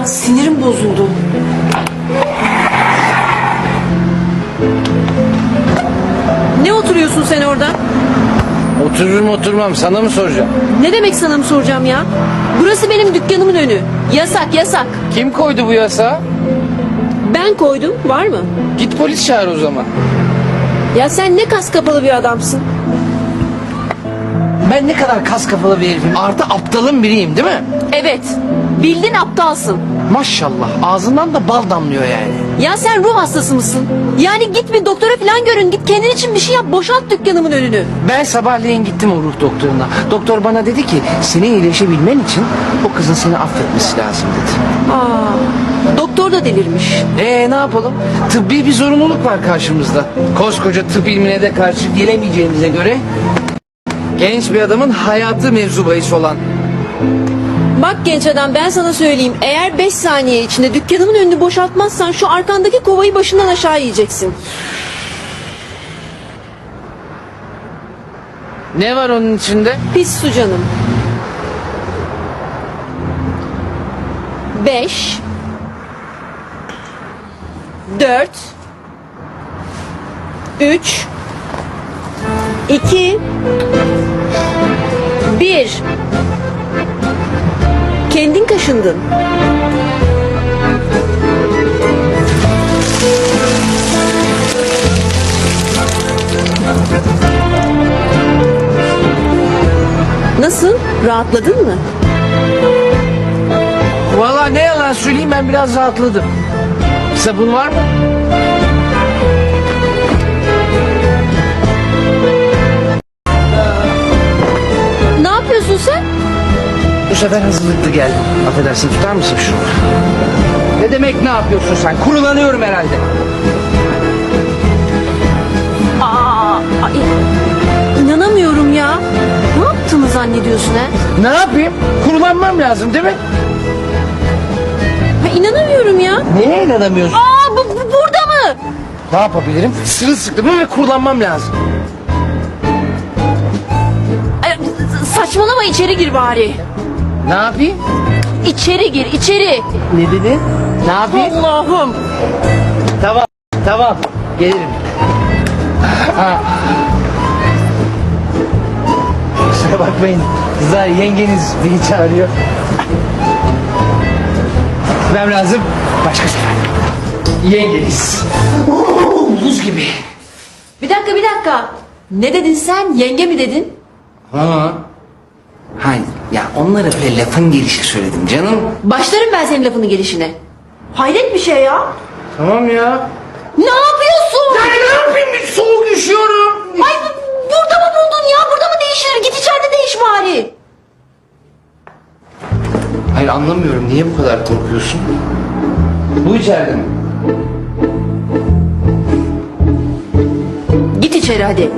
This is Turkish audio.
ya sinirim bozuldu. Ne oturuyorsun sen orada? Otururum oturmam sana mı soracağım? Ne demek sana mı soracağım ya? Burası benim dükkanımın önü. Yasak yasak. Kim koydu bu yasağı? Ben koydum var mı? Git polis çağır o zaman. Ya sen ne kas kapalı bir adamsın. Ben ne kadar kas kafalı bir herifim. Artı aptalın biriyim değil mi? Evet. Bildin aptalsın. Maşallah ağzından da bal damlıyor yani. Ya sen ruh hastası mısın? Yani git bir doktora falan görün. Git kendin için bir şey yap. Boşalt dükkanımın önünü. Ben sabahleyin gittim o ruh doktoruna. Doktor bana dedi ki senin iyileşebilmen için o kızın seni affetmesi lazım dedi. Aa, doktor da delirmiş. Ee ne yapalım? Tıbbi bir zorunluluk var karşımızda. Koskoca tıp ilmine de karşı gelemeyeceğimize göre genç bir adamın hayatı mevzu bahis olan Bak genç adam ben sana söyleyeyim. Eğer 5 saniye içinde dükkanımın önünü boşaltmazsan şu arkandaki kovayı başından aşağı yiyeceksin. Ne var onun içinde? Pis su canım. 5 4 3 2 1 Kendin kaşındın. Nasıl? Rahatladın mı? Valla ne yalan söyleyeyim ben biraz rahatladım. Sabun var mı? Bu sefer hazırlıklı geldim. Affedersin tutar mısın şunu? Ne demek ne yapıyorsun sen? Kurulanıyorum herhalde. Aa, ay, inanamıyorum ya. Ne yaptığını zannediyorsun ha? Ne yapayım? Kurulanmam lazım değil mi? ha inanamıyorum ya. Neye inanamıyorsun? Aa bu, bu burada mı? Ne yapabilirim? Sırılsıklamım ve kurulanmam lazım. Ay, saçmalama içeri gir bari. Ne yapayım? İçeri gir içeri. Ne dedin? Ne yapayım? Allah'ım. Tamam, tamam. Gelirim. Kusura bakmayın. Kızlar yengeniz beni çağırıyor. Ben lazım. Başka sefer. Yengeniz. Oo, Buz gibi. Bir dakika bir dakika. Ne dedin sen? Yenge mi dedin? Ha. Hayır. Ya onlara böyle lafın gelişi söyledim canım. Başlarım ben senin lafının gelişine. Hayret bir şey ya. Tamam ya. Ne yapıyorsun? Ya ne yapayım? Soğuk üşüyorum. Ay bu- burada mı buldun ya? Burada mı değişir? Git içeride değiş bari. Hayır anlamıyorum. Niye bu kadar korkuyorsun? Bu içeride mi? Git içeri hadi.